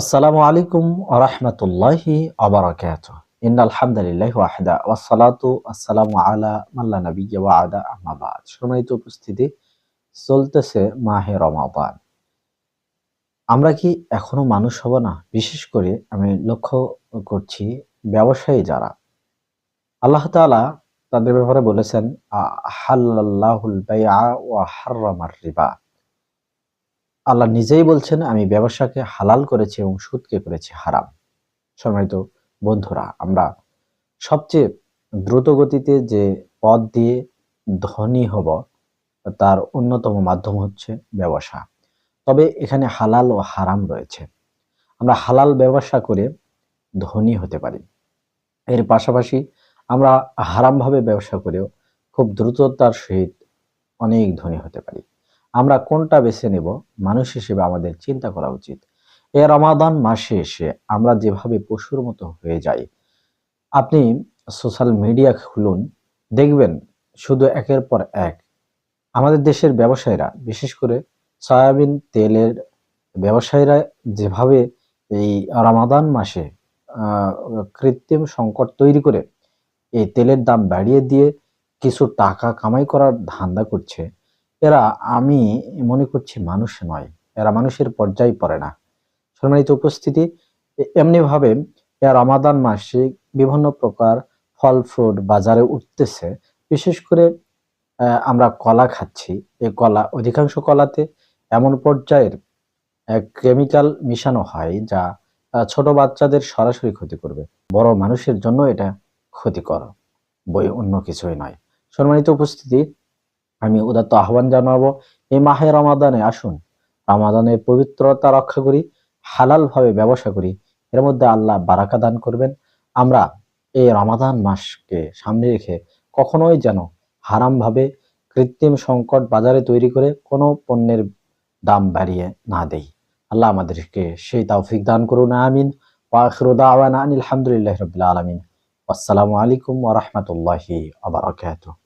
আসসালামু আলাইকুম আরহামতুল্লাহি আবরাকাত ইন আলহামদুলিল্লাহ ওয়াহদা ওয়াসসালাতু আসসালামু আলা মাল্লা নবিয়্যা ওয়া আদা আম্মা বাদ। সম্মানিত উপস্থিতি, চলতেছে মাহে রমাদান। আমরা কি এখনও মানুষ হব না? বিশেষ করে আমি লক্ষ্য করছি ব্যবসায়ী যারা। আল্লাহ তাআলা তাদের ব্যাপারে বলেছেন হাল্লাল্লাহুল বাইআ ওয়া হাররামার রিবা। আল্লাহ নিজেই বলছেন, আমি ব্যবসাকে হালাল করেছি এবং সুদকে করেছি হারাম। সম্মানিত বন্ধুরা, আমরা সবচেয়ে দ্রুত গতিতে যে পথ দিয়ে ধনী হব, তার অন্যতম মাধ্যম হচ্ছে ব্যবসা। তবে এখানে হালাল ও হারাম রয়েছে। আমরা হালাল ব্যবসা করে ধনী হতে পারি। এর পাশাপাশি আমরা হারামভাবে ব্যবসা করেও খুব দ্রুততার সহিত অনেক ধনী হতে পারি। আমরা কোনটা বেছে নেব? মানুষ হিসেবে আমাদের চিন্তা করা উচিত। এ রমাদান মাসে এসে আমরা যেভাবে পশুর মতো হয়ে যাই, আপনি সোশ্যাল মিডিয়া খুলুন, দেখবেন শুধু একের পর এক। আমাদের দেশের ব্যবসায়ীরা, বিশেষ করে সয়াবিন তেলের ব্যবসায়ীরা যেভাবে এই রমাদান মাসে কৃত্রিম সংকট তৈরি করে এই তেলের দাম বাড়িয়ে দিয়ে কিছু টাকা কামাই করার ধান্দা করছে এরা আমি মনে করছি মানুষ নয়। এরা মানুষের পর্যায়ে পড়ে না। সম্মানিত উপস্থিতি এমনিভাবে রমাদান মাসে বিভিন্ন প্রকার ফল ফ্রুট বাজারে উঠতেছে। বিশেষ করে আমরা কলা খাচ্ছি। এই কলা, অধিকাংশ কলাতে এমন পর্যায়ের কেমিক্যাল মিশানো হয় যা ছোট বাচ্চাদের সরাসরি ক্ষতি করবে। বড় মানুষের জন্য এটা ক্ষতিকর, বই অন্য কিছুই নয়। সম্মানিত উপস্থিতি আমি উদাত্ত আহ্বান জানাব, এই মাহে রমাদানে আসুন। রমাদানের পবিত্রতা রক্ষা করি হালাল ভাবে ব্যবসা করি। এর মধ্যে আল্লাহ বারাকা দান করবেন। আমরা এই রমাদান মাসকে সামনে রেখে কখনোই যেন হারাম ভাবে কৃত্রিম সংকট বাজারে তৈরি করে কোনো পণ্যের দাম বাড়িয়ে না দেই। আল্লাহ আমাদেরকে সেই তৌফিক দান করুন, আমিন। ওয়াখিরু দাওয়ানা আনিল হামদুলিল্লাহি রাব্বিল আলামিন। আসসালামু আলাইকুম ওয়া রাহমাতুল্লাহি ওয়া বারাকাতুহু।